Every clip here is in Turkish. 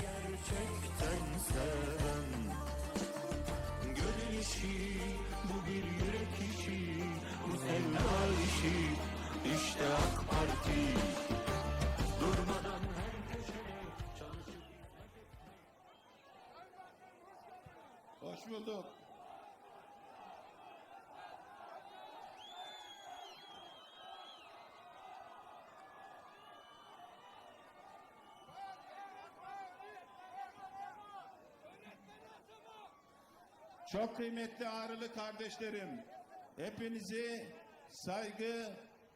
Gerçekten seven Gönül işi bu bir yürek işi Bu sevda işi işte AK Parti Durmadan her köşede çalışıp Hoş bulduk. Çok kıymetli ağrılı kardeşlerim, hepinizi saygı,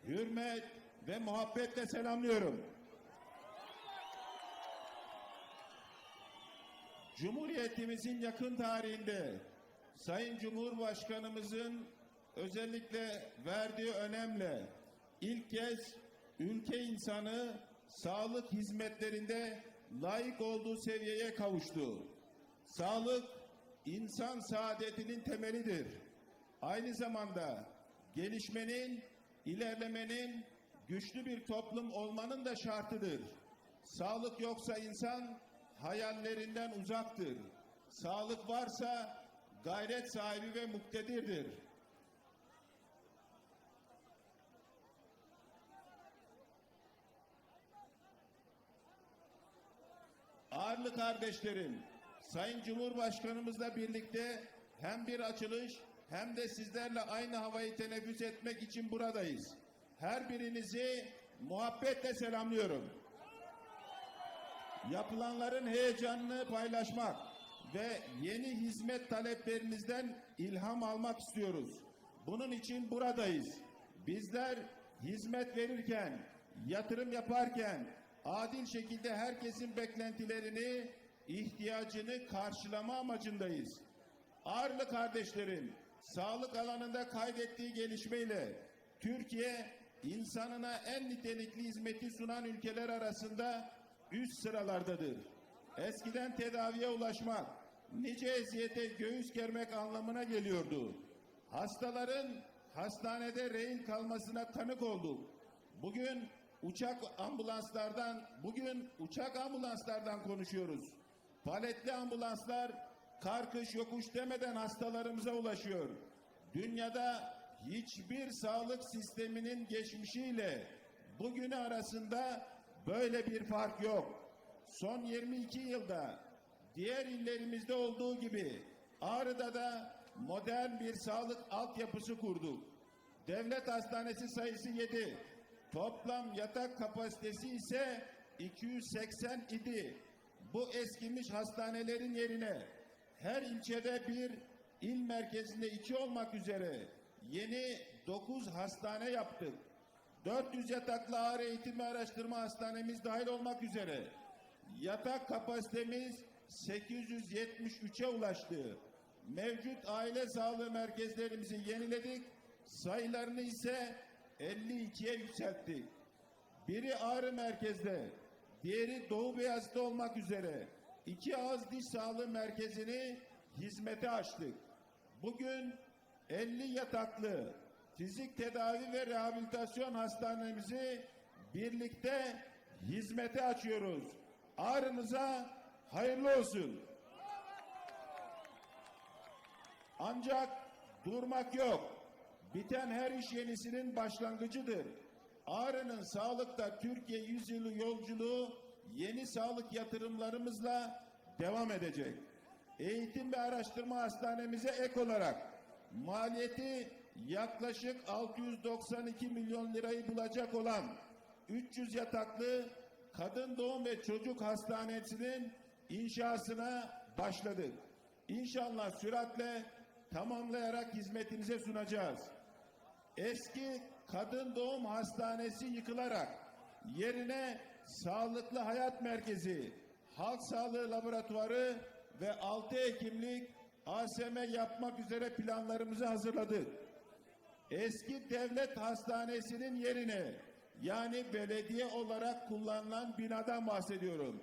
hürmet ve muhabbetle selamlıyorum. Cumhuriyetimizin yakın tarihinde Sayın Cumhurbaşkanımızın özellikle verdiği önemle ilk kez ülke insanı sağlık hizmetlerinde layık olduğu seviyeye kavuştu. Sağlık insan saadetinin temelidir. Aynı zamanda gelişmenin, ilerlemenin, güçlü bir toplum olmanın da şartıdır. Sağlık yoksa insan hayallerinden uzaktır. Sağlık varsa gayret sahibi ve muktedirdir. Ağırlı kardeşlerim, Sayın Cumhurbaşkanımızla birlikte hem bir açılış hem de sizlerle aynı havayı teneffüs etmek için buradayız. Her birinizi muhabbetle selamlıyorum. Yapılanların heyecanını paylaşmak ve yeni hizmet taleplerinizden ilham almak istiyoruz. Bunun için buradayız. Bizler hizmet verirken, yatırım yaparken adil şekilde herkesin beklentilerini, ihtiyacını karşılama amacındayız. Ağırlı kardeşlerim, sağlık alanında kaydettiği gelişmeyle Türkiye insanına en nitelikli hizmeti sunan ülkeler arasında üst sıralardadır. Eskiden tedaviye ulaşmak, nice eziyete göğüs germek anlamına geliyordu. Hastaların hastanede rehin kalmasına tanık olduk. Bugün uçak ambulanslardan, bugün uçak ambulanslardan konuşuyoruz. Paletli ambulanslar kar kış yokuş demeden hastalarımıza ulaşıyor. Dünyada hiçbir sağlık sisteminin geçmişiyle bugünü arasında böyle bir fark yok. Son 22 yılda diğer illerimizde olduğu gibi Ağrı'da da modern bir sağlık altyapısı kurduk. Devlet hastanesi sayısı 7. Toplam yatak kapasitesi ise 280 idi. Bu eskimiş hastanelerin yerine her ilçede bir, il merkezinde iki olmak üzere yeni 9 hastane yaptık. 400 yataklı ağır eğitim ve araştırma hastanemiz dahil olmak üzere yatak kapasitemiz 873'e ulaştı. Mevcut aile sağlığı merkezlerimizi yeniledik. Sayılarını ise 52'ye yükselttik. Biri Ağrı merkezde, diğeri Doğu Beyazıt'ta olmak üzere iki ağız diş sağlığı merkezini hizmete açtık. Bugün 50 yataklı fizik tedavi ve rehabilitasyon hastanemizi birlikte hizmete açıyoruz. Ağrınıza hayırlı olsun. Ancak durmak yok. Biten her iş yenisinin başlangıcıdır. Ağrı'nın sağlıkta Türkiye yüzyılı yolculuğu yeni sağlık yatırımlarımızla devam edecek. Eğitim ve araştırma hastanemize ek olarak maliyeti yaklaşık 692 milyon lirayı bulacak olan 300 yataklı kadın doğum ve çocuk hastanesinin inşasına başladık. İnşallah süratle tamamlayarak hizmetinize sunacağız. Eski kadın doğum hastanesi yıkılarak yerine sağlıklı hayat merkezi, halk sağlığı laboratuvarı ve 6 hekimlik ASM yapmak üzere planlarımızı hazırladık. Eski devlet hastanesinin yerine yani belediye olarak kullanılan binadan bahsediyorum.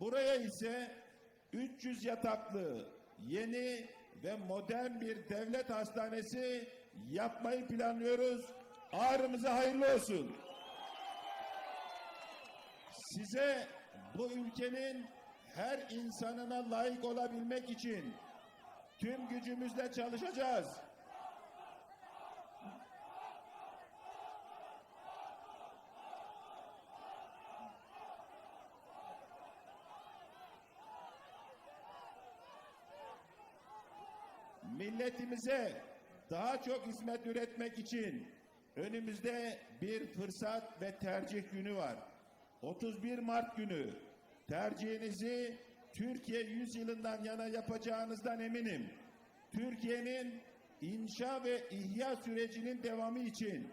Buraya ise 300 yataklı yeni ve modern bir devlet hastanesi yapmayı planlıyoruz. Ağrımıza hayırlı olsun. Size bu ülkenin her insanına layık olabilmek için tüm gücümüzle çalışacağız. milletimize daha çok hizmet üretmek için önümüzde bir fırsat ve tercih günü var. 31 Mart günü tercihinizi Türkiye yüzyılından yana yapacağınızdan eminim. Türkiye'nin inşa ve ihya sürecinin devamı için,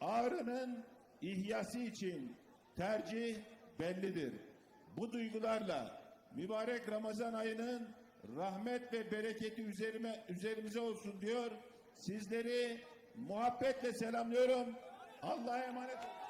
Ağrı'nın ihyası için tercih bellidir. Bu duygularla mübarek Ramazan ayının rahmet ve bereketi üzerime, üzerimize olsun diyor. Sizleri muhabbetle selamlıyorum. Allah'a emanet olun.